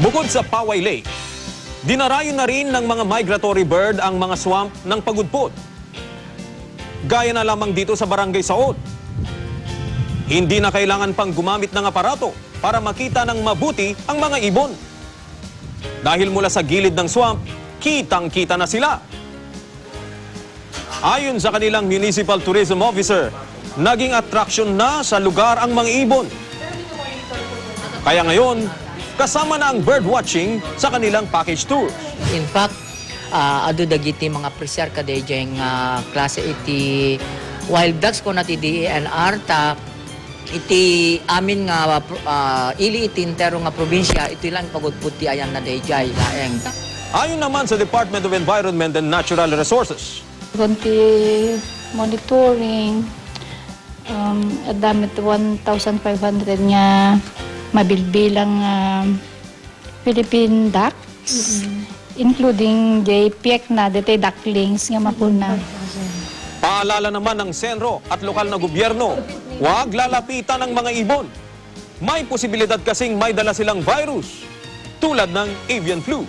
Bukod sa Poway Lake, dinarayo na rin ng mga migratory bird ang mga swamp ng pagudpod. Gaya na lamang dito sa Barangay Saod. Hindi na kailangan pang gumamit ng aparato para makita ng mabuti ang mga ibon. Dahil mula sa gilid ng swamp, kitang-kita na sila. Ayon sa kanilang municipal tourism officer, naging attraction na sa lugar ang mga ibon. Kaya ngayon, kasama na ang bird watching sa kanilang package tour. In fact, uh, ado dagiti mga preser ka dayjeng uh, klase iti wild ducks ko nati DNR ta iti amin nga uh, ili iti entero nga probinsya iti lang pagudpud ti ayan na dayjay laeng. Ayon naman sa Department of Environment and Natural Resources, Kunti monitoring, um, at damit 1,500 nga mabilbilang um, Philippine ducks, including the piek na dete ducklings nga mapuna. paalala naman ng senro at lokal na gobyerno, huwag lalapitan ng mga ibon. May posibilidad kasing may dala silang virus, tulad ng avian flu.